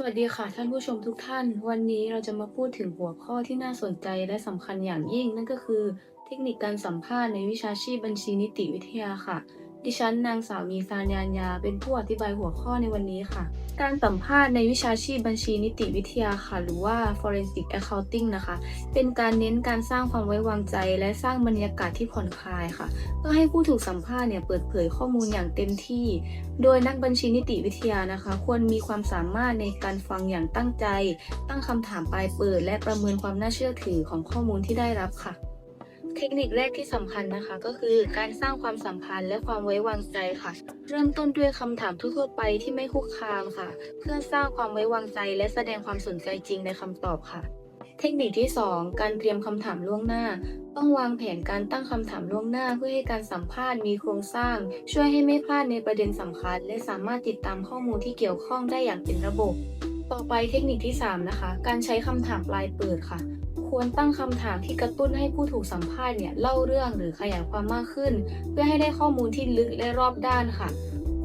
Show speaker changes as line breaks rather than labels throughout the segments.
สวัสดีค่ะท่านผู้ชมทุกท่าน วันนี้เราจะมาพูดถึงหัวข้อที่น่าสนใจและสำคัญอย่างยิ่ง นั่นก็คือ เทคนิคการสัมภาษณ์ในวิชาชีพบัญชีนิติวิทยาค่ะ ดิฉันนางสาวมีซานยานยา เป็นผู้อธิบายหัวข้อในวันนี้ค่ะ การสัมภาษณ์ในวิชาชีพบัญชีนิติวิทยาค่ะ หรือว่า forensic accounting นะคะ เป็นการเน้นการสร้างความไว้วางใจ และสร้างบรรยากาศที่ผ่อนคลายค่ะ เพื่อให้ผู้ถูกสัมภาษณ์เนี่ยเปิดเผยข้อมูลอย่างเต็มที่ โดยนักบัญชีนิติวิทยานะคะ ควรมีความสามารถในการฟังอย่างตั้งใจ ตั้งคำถามปลายเปิด และประเมินความน่าเชื่อถือของข้อมูลที่ได้รับค่ะ เทคนิคแรกที่สำคัญนะคะ ก็คือการสร้างความสัมพันธ์และความไว้วางใจค่ะ เริ่มต้นด้วยคำถามทั่วไปที่ไม่คุกคามค่ะ เพื่อสร้างความไว้วางใจและแสดงความสนใจจริงในคำตอบค่ะ เทคนิคที่ 2 การเตรียมคำถามล่วงหน้า ต้องวางแผนการตั้งคำถามล่วงหน้า เพื่อให้การสัมภาษณ์มีโครงสร้าง ช่วยให้ไม่พลาดในประเด็นสำคัญ และสามารถติดตามข้อมูลที่เกี่ยวข้องได้อย่างเป็นระบบ ต่อไปเทคนิคที่ 3 นะคะ การใช้คำถามปลายเปิดค่ะ ควรตั้งคำถามที่กระตุ้นให้ผู้ถูกสัมภาษณ์เนี่ยเล่าเรื่องหรือขยายความมากขึ้น เพื่อให้ได้ข้อมูลที่ลึกและรอบด้านค่ะ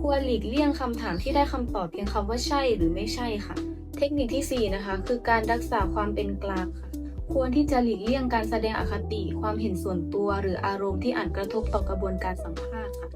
ควรหลีกเลี่ยงคำถามที่ได้คำตอบเพียงคำว่าใช่หรือไม่ใช่ค่ะ เทคนิคทีสี่4 นะคะ คือการรักษาความเป็นกลางค่ะ ควรที่จะหลีกเลี่ยงการแสดงอคติ ความเห็นส่วนตัว หรืออารมณ์ที่อาจกระทบต่อกระบวนการสัมภาษณ์ค่ะ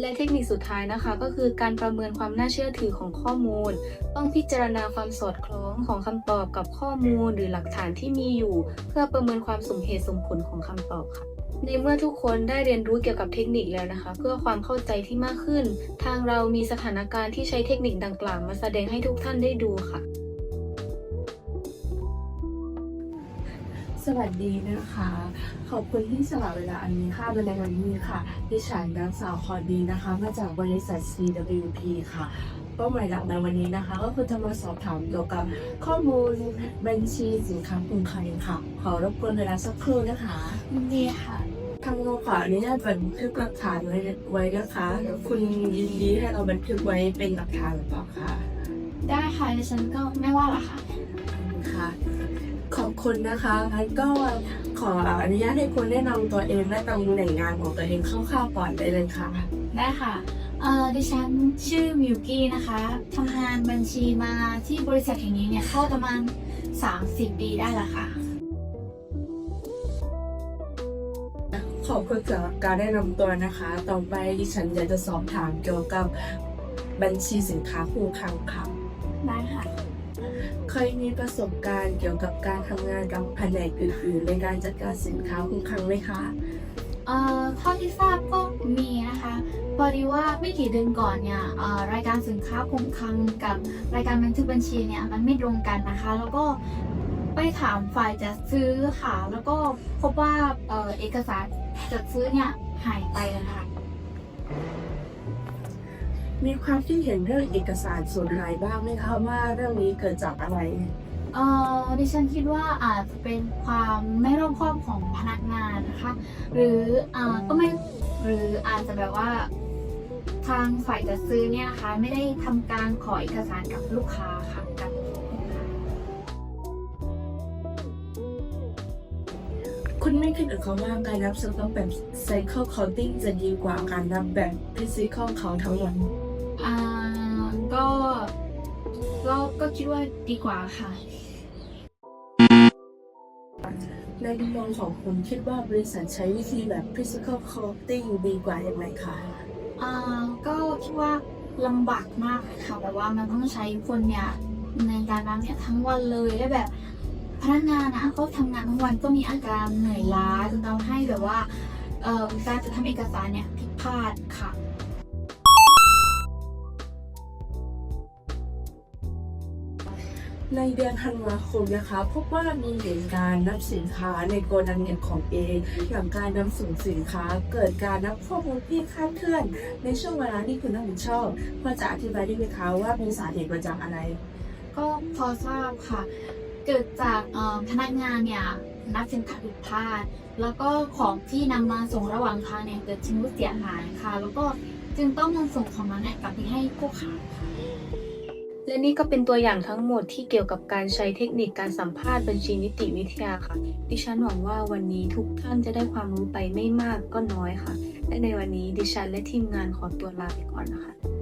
และเทคนิคสุดท้ายนะคะ ก็คือการประเมินความน่าเชื่อถือของข้อมูล ต้องพิจารณาความสอดคล้องของคำตอบกับข้อมูลหรือหลักฐานที่มีอยู่ เพื่อประเมินความสมเหตุสมผลของคำตอบค่ะในเมื่อทุกคนได้เรียนรู้เกี่ยวกับเทคนิคแล้วนะคะ เพื่อความเข้าใจที่มากขึ้น ทางเรามีสถานการณ์ที่ใช้เทคนิคดังกล่าวมาแสดงให้ทุกท่านได้ดูค่ะ
สวัสดีนะคะ ขอบคุณที่สละเวลาอันมีค่าในวันนี้ค่ะ ดิฉันนางสาวคอดีนะคะ มาจากบริษัท CWP ค่ะเป้าหมายหลักในวันนี้นะคะ ก็คือจะมาสอบถามเกี่ยวกับข้อมูลบัญชีสินค้าคุณคลังค่ะ ขอรบกวนเวลาสักครู่นะคะ
ยินดีค่ะ
ทางเราขออนุญาตบันทึกหลักฐานไว้ไว้นะคะ คุณยินดีให้เราบันทึกไว้เป็นหลักฐานหรือเปล่าคะ
ได้ค่ะดิฉันก็ไม่ว่าหรอกค่ะ
ค่ะ ขอบคุณนะคะงั้นก็ขออนุญาตให้คุณแนะนำตัวเองและตำแหน่งงานของตัวเองคร่าวๆก่อนได้เลยค่ะ
ได้ค่ะเอ่อดิฉันชื่อมิวกี้นะคะทำงานบัญชีมาที่บริษัทแห่งนี้เนี่ยเข้าประมาณ 30 ปีได้แล้วค่ะ
ขอบคุณสำหรับการแนะนำตัวนะคะ ต่อไปดิฉันอยากจะสอบถามเกี่ยวกับบัญชีสินค้าคู่คลังค่ะ
ได้ค่ะ
เคยมีประสบการณ์เกี่ยวกับการทำงานกับแผนกอื่นๆในการจัดการสินค้าคู่คลังไหมคะ
เอ่อเท่าที่ทราบก็มีนะคะพอดีว่าไม่กี่เดือนก่อนเนี่ยเอ่อรายการสินค้าคงคลังกับรายการบันทึกบัญชีเนี่ยมันไม่ตรงกันนะคะ แล้วก็ไปถามฝ่ายจัดซื้อค่ะ แล้วก็พบว่าเอ่อเอกสารจัดซื้อเนี่ยหายไปเลยค่ะ
มีความคิดเห็นเรื่องเอกสารส่วนไหนบ้างไหมคะว่าเรื่องนี้เกิดจากอะไร
เอ่อดิฉันคิดว่าอาจจะเป็นความไม่รอบคอบของพนักงานนะคะ หรืออ่าก็ไม่หรืออาจจะแบบว่า ทางฝ่ายจัดซื้อเนี่ยนะคะไม่ได้ทำการขอเอกสารกับลูกค้าค่ะกับลูกค้า
คุณไม่คิดหรือเขาว่าการนับสต็อกแบบ cycle counting จะดีกว่าการนับแบบ physical count ทั้งหมด
อ่าก็ก็ก็คิดว่าดีกว่าค่ะ
ในมุมมองของคุณคิดว่าบริษัทใช้วิธีแบบ physical counting ดีกว่าอย่างไรคะ
อ่าก็คิดว่าลำบากมากค่ะแบบว่ามันต้องใช้คนเนี่ยในการนับเนี่ยทั้งวันเลยและแบบพนักงานนะเขาทำงานทั้งวันก็มีอาการเหนื่อยล้าจนทำให้แบบว่าเอ่อการจะทำเอกสารเนี่ยผิดพลาดค่ะ
ในเดือนธันวาคมนะคะ พบว่ามีเหตุการณ์นับสินค้าในโกดังเงินของเอหลังการนำส่งสินค้า เกิดการนับข้อมูลที่คลาดเคลื่อน ในช่วงเวลาที่คุณรับผิดชอบพอจะอธิบายได้ไหมคะว่าเป็นสาเหตุมาจากอะไร
ก็พอทราบค่ะ เกิดจากพนักงานเนี่ยนับสินค้าผิดพลาด แล้วก็ของที่นำมาส่งระหว่างทางเนี่ยเกิดชำรุดเสียหายค่ะ แล้วก็จึงต้องนำส่งของนั้นเนี่ยกลับไปให้ผู้ขายค่ะ
และนี่ก็เป็นตัวอย่างทั้งหมดที่เกี่ยวกับการใช้เทคนิคการสัมภาษณ์บัญชีนิติวิทยาค่ะ ดิฉันหวังว่าวันนี้ทุกท่านจะได้ความรู้ไปไม่มากก็น้อยค่ะ และในวันนี้ดิฉันและทีมงานขอตัวลาไปก่อนนะคะ